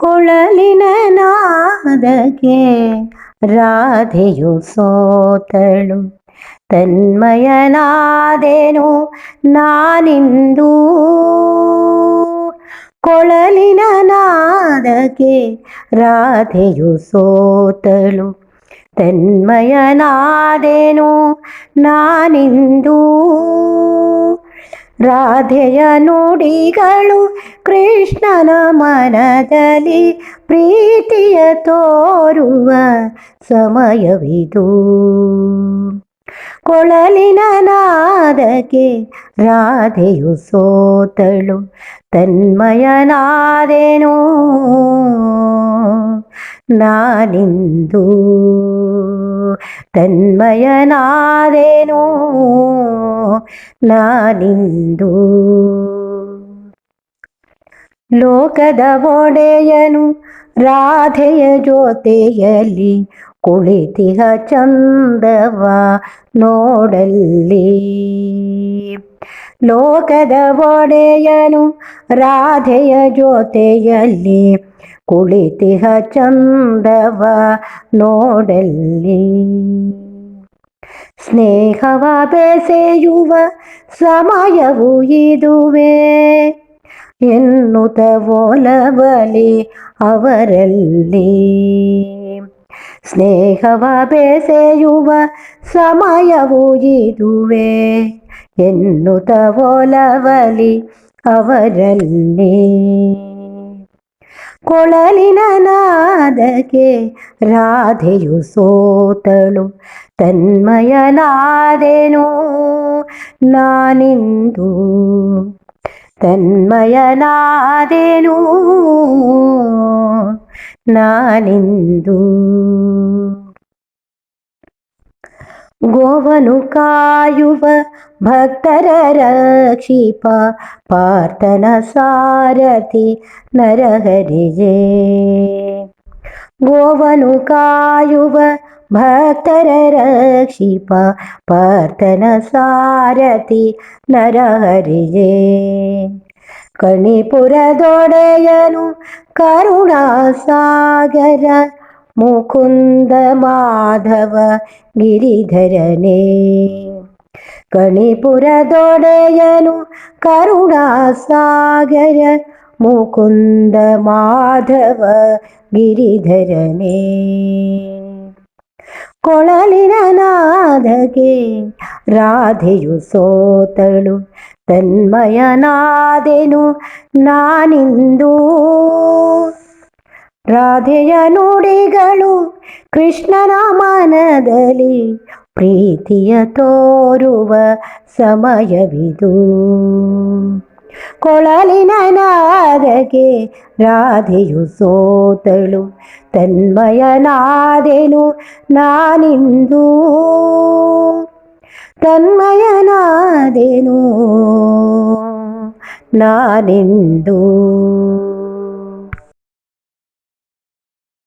ಕೊಳಲಿನ ನಾದಕ್ಕೆ ರಾಧೆಯು ಸೋತಳು. ತನ್ಮಯನಾದೆನು ನಾನಿಂದು. ಕೊಳಲಿನ ನಾದಕ್ಕೆ ರಾಧೆಯು ಸೋತಳು. ತನ್ಮಯನಾದೆನು ನಾನಿಂದು. ರಾಧೆಯ ನುಡಿಗಳು ಕೃಷ್ಣನ ಮನದಲ್ಲಿ ಪ್ರೀತಿಯ ತೋರುವ ಸಮಯವಿದು. ಕೊಳಲಿನ ನಾದಕ್ಕೆ ರಾಧೆಯು ಸೋತಳು ತನ್ಮಯನಾದೆನು ನಾನಿಂದು. ತನ್ಮಯನಾದೆನು ನಾನಿಂದು. ಲೋಕದ ಒಡೆಯನು ರಾಧೆಯ ಜೊತೆಯಲ್ಲಿ ಕುಳಿತಿಹ ಚಂದವ ನೋಡಲ್ಲಿ. ಲೋಕದ ಒಡೆಯನು ರಾಧೆಯ ಜೊತೆಯಲ್ಲಿ ಕುಳಿತಿಹ ಚಂದವ ನೋಡಲ್ಲಿ. ಸ್ನೇಹವ ಬೆಸೆಯುವ ಸಮಯವು ಇದುವೇ. ಎನ್ನುತ್ತ ಒಲವಲಿ ಅವರಲ್ಲಿ. ಸ್ನೇಹವ ಬೆಸೆಯುವ ಸಮಯವು ಇದುವೇ. ಎನ್ನುತ್ತ ಒಲವಲಿ ಅವರಲ್ಲಿ ಕೊಳಲಿನ ನಾದಕ್ಕೆ ರಾಧೆಯು ಸೋತಳು ತನ್ಮಯನಾದೆನು ನಾನಿಂದು. ತನ್ಮಯನಾದೆನು ನಾನಿಂದು. ಗೋವನು ಕಾಯುವ ಭಕ್ತರ ರಕ್ಷಿಪ ಪಾರ್ಥನ ಸಾರಥಿ ನರಹರಿಗೆ ಗೋವನು ಕಾಯುವ ಭಕ್ತರ ರಕ್ಷಿಪ ಪಾರ್ಥನ ಸಾರಥಿ ನರಹರಿಗೆ ಕಣಿಪುರದೊಡೆಯನು ಕರುಣಾಸಾಗರ ಮುಕುಂದ ಮಾಧವ ഗിരിധരനേ ಕಣಿಪುರದೊಡೆಯನು ಕರುಣಾಸಾಗರ ಮುಕುಂದ ಮಾಧವ ಗಿರಿಧರನೆ ಕೊಳಲಿನ ನಾದಗೆ ರಾಧೆಯು ಸೋತಳು ತನ್ಮಯನಾದೆನು ನಾನಿಂದು. ರಾಧೆಯ ನುಡಿಗಳು ಕೃಷ್ಣನ ಮನದಲ್ಲಿ ಪ್ರೀತಿಯ ತೋರುವ ಸಮಯವಿದು. ಕೊಳಲಿನ ನಾದಗೆ ರಾಧೆಯು ಸೋತಳು, ತನ್ಮಯನಾದೆನು ನಾನಿಂದು. ತನ್ಮಯನಾದೆನು ನಾನಿಂದು.